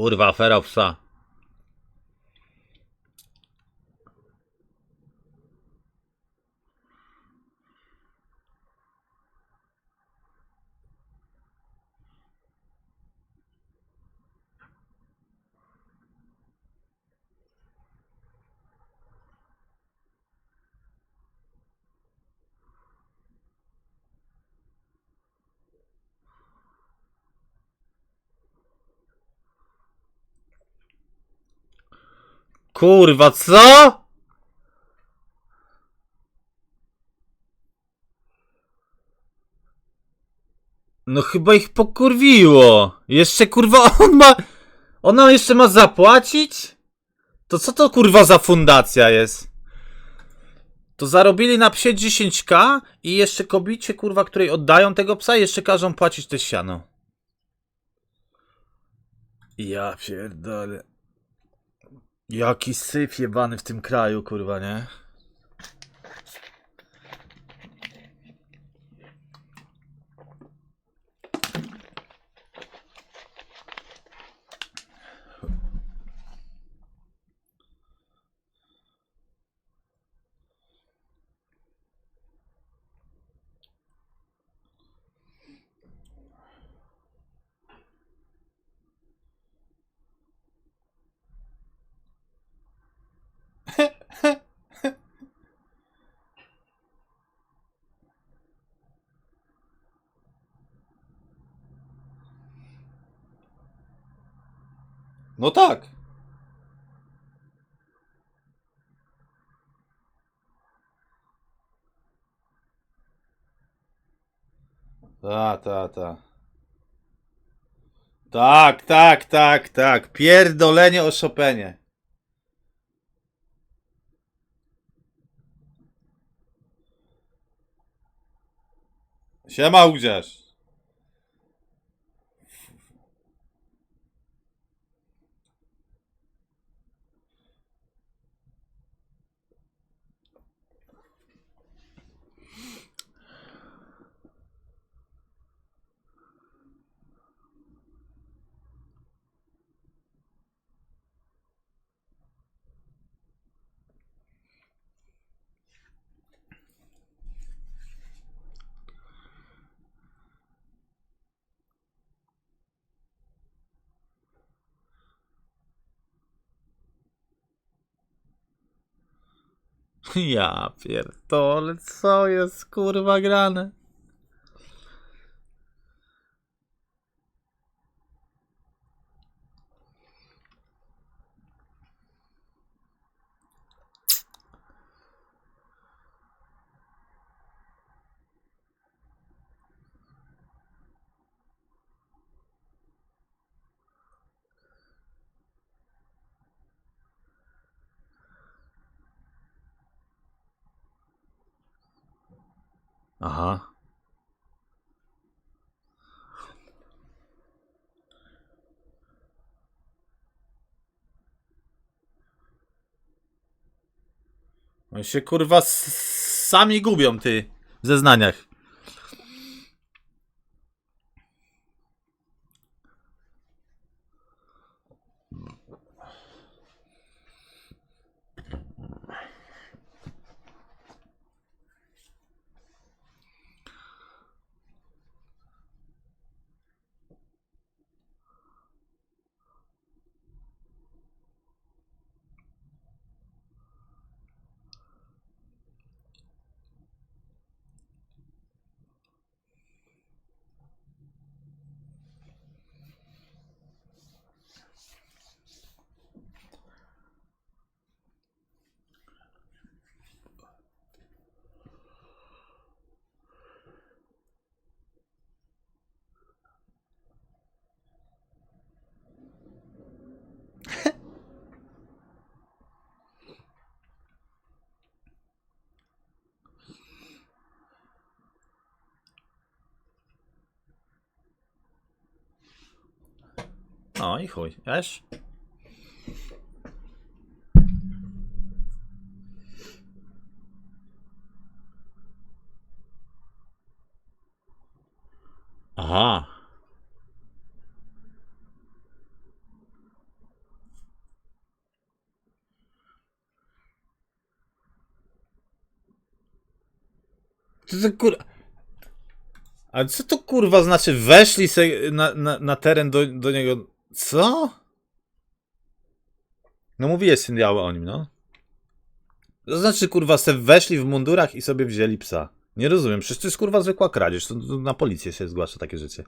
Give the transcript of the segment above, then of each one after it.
Kurwa, afera. Kurwa, co? No chyba ich pokurwiło. Jeszcze kurwa on ma... Ona jeszcze ma zapłacić? To co to kurwa za fundacja jest? To zarobili na psie 10k i jeszcze kobicie kurwa, której oddają tego psa jeszcze każą płacić te siano. Ja pierdolę. Jaki syf jebany w tym kraju, kurwa, nie? No tak. Ta, ta, ta. Tak, tak, tak, tak. Pierdolenie o Chopinie. Siema, Udziarz. Ja pierdolę, co jest kurwa grane? Aha. Oni się kurwa sami gubią, ty, w zeznaniach. No i chuj, wiesz? Aha. Co to kurwa? A co to kurwa znaczy weszli se na, na, na teren do, do niego? Co? No mówiłeś syndiało o nim, no. To znaczy kurwa se weszli w mundurach i sobie wzięli psa. Nie rozumiem, przecież to jest kurwa zwykła kradzież, to, to na policję się zgłasza takie rzeczy.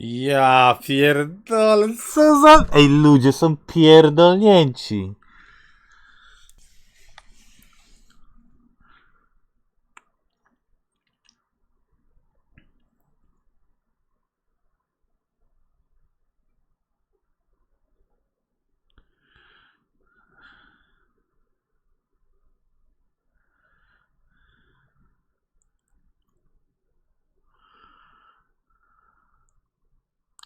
Ja pierdolę, co za... Ej, ludzie są pierdolnięci.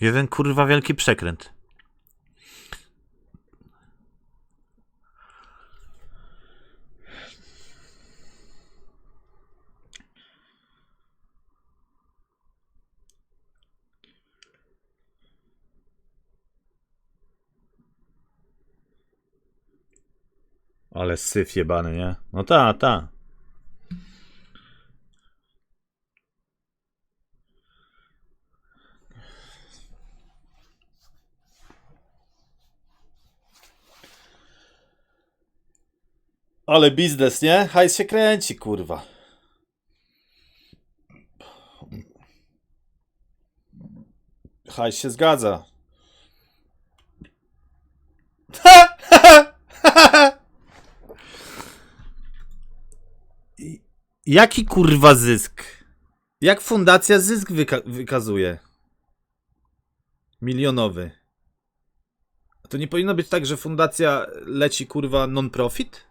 Jeden kurwa wielki przekręt. Ale syf jebany, nie? No ta, ta. Ale biznes, nie? Hajs się kręci, kurwa. Hajs się zgadza. I- Jaki kurwa zysk? Jak fundacja zysk wyka- wykazuje? Milionowy. To nie powinno być tak, że fundacja leci kurwa non-profit?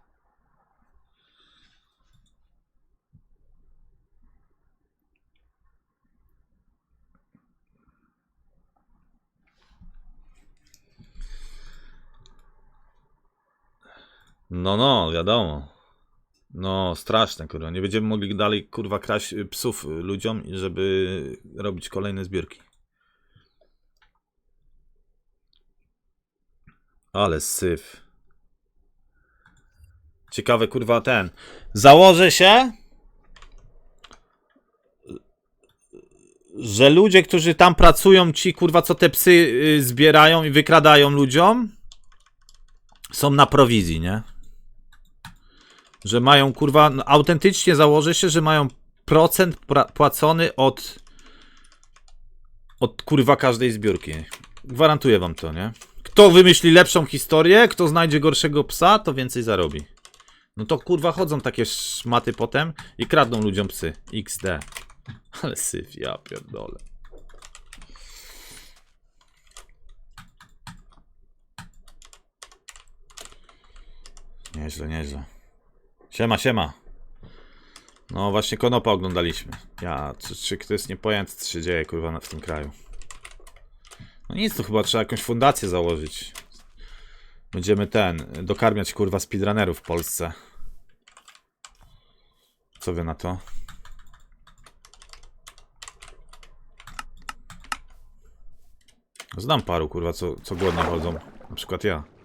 No, no, wiadomo. No, straszne, kurwa. Nie będziemy mogli dalej, kurwa, kraść y, psów y, ludziom, żeby robić kolejne zbiórki. Ale syf. Ciekawe, kurwa, ten. Założę się, że ludzie, którzy tam pracują, ci, kurwa, co te psy y, zbierają i wykradają ludziom, są na prowizji, nie? Że mają, kurwa, no, autentycznie założę się, że mają procent płacony od od kurwa każdej zbiórki. Gwarantuję wam to, nie? Kto wymyśli lepszą historię, kto znajdzie gorszego psa, to więcej zarobi. No to kurwa chodzą takie szmaty potem i kradną ludziom psy. XD. Ale syf, ja pierdolę. Nieźle, nieźle. Siema, siema. No właśnie Konopa oglądaliśmy. Ja, czy, czy to jest niepojęte, co się dzieje kurwa w tym kraju. No nic, to chyba trzeba jakąś fundację założyć. Będziemy ten, dokarmiać kurwa speedrunnerów w Polsce. Co wy na to? Znam paru kurwa, co, co głodno chodzą. Na przykład ja.